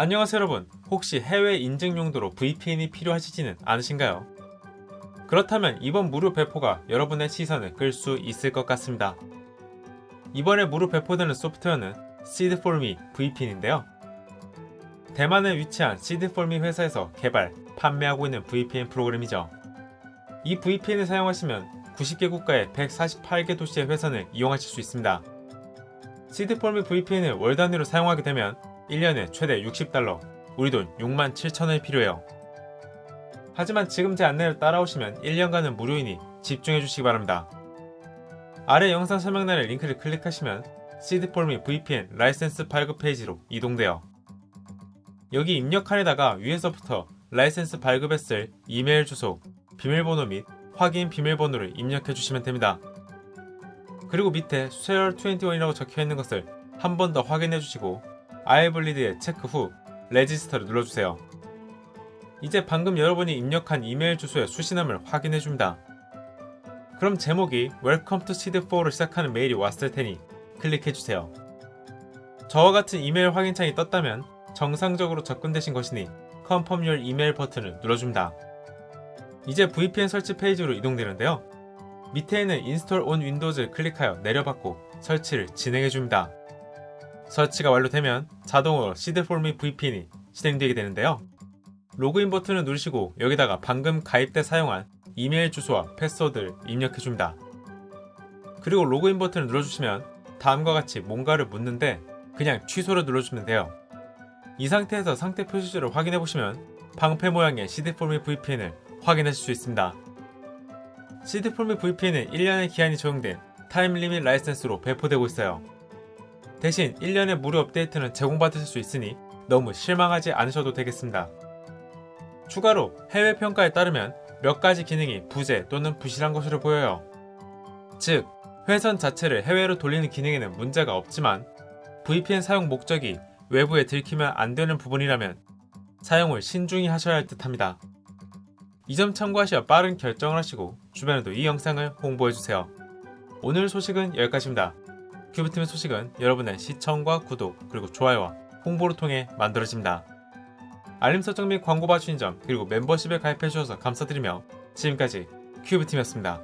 안녕하세요 여러분 혹시 해외 인증 용도로 VPN이 필요하시지는 않으신가요? 그렇다면 이번 무료 배포가 여러분의 시선을 끌 수 있을 것 같습니다. 이번에 무료 배포되는 소프트웨어는 Seed4Me VPN인데요. 대만에 위치한 Seed4Me 회사에서 개발, 판매하고 있는 VPN 프로그램이죠. 이 VPN을 사용하시면 90개 국가의 148개 도시의 회선을 이용하실 수 있습니다. Seed4Me VPN을 월 단위로 사용하게 되면 1년에 최대 60달러, 우리 돈 6만 7천원이 필요해요. 하지만 지금 제 안내를 따라오시면 1년간은 무료이니 집중해 주시기 바랍니다. 아래 영상 설명란의 링크를 클릭하시면 시드폴미 VPN 라이센스 발급 페이지로 이동돼요. 여기 입력 칸에다가 위에서부터 라이센스 발급에 쓸 이메일 주소, 비밀번호 및 확인 비밀번호를 입력해 주시면 됩니다. 그리고 밑에 쉐어 21이라고 적혀 있는 것을 한 번 더 확인해 주시고 아이블리드에 체크 후 레지스터를 눌러주세요. 이제 방금 여러분이 입력한 이메일 주소의 수신함을 확인해 줍니다. 그럼 제목이 Welcome to Seed4로 시작하는 메일이 왔을 테니 클릭해 주세요. 저와 같은 이메일 확인창이 떴다면 정상적으로 접근되신 것이니 Confirm Your Email 버튼을 눌러줍니다. 이제 VPN 설치 페이지로 이동되는데요. 밑에 있는 Install on Windows를 클릭하여 내려받고 설치를 진행해 줍니다. 설치가 완료되면 자동으로 시드폴미 VPN이 실행되게 되는데요. 로그인 버튼을 누르시고 여기다가 방금 가입 때 사용한 이메일 주소와 패스워드를 입력해 줍니다. 그리고 로그인 버튼을 눌러주시면 다음과 같이 뭔가를 묻는데 그냥 취소를 눌러주면 돼요. 이 상태에서 상태 표시줄을 확인해 보시면 방패 모양의 시드폴미 VPN을 확인하실 수 있습니다. 시드폴미 VPN은 1년의 기한이 적용된 타임 리밋 라이센스로 배포되고 있어요. 대신 1년의 무료 업데이트는 제공받으실 수 있으니 너무 실망하지 않으셔도 되겠습니다. 추가로 해외 평가에 따르면 몇 가지 기능이 부재 또는 부실한 것으로 보여요. 즉, 회선 자체를 해외로 돌리는 기능에는 문제가 없지만 VPN 사용 목적이 외부에 들키면 안 되는 부분이라면 사용을 신중히 하셔야 할 듯 합니다. 이 점 참고하시어 빠른 결정을 하시고 주변에도 이 영상을 홍보해주세요. 오늘 소식은 여기까지입니다. 큐브팀의 소식은 여러분의 시청과 구독 그리고 좋아요와 홍보를 통해 만들어집니다. 알림 설정 및 광고 봐주신 점 그리고 멤버십에 가입해 주셔서 감사드리며 지금까지 큐브팀이었습니다.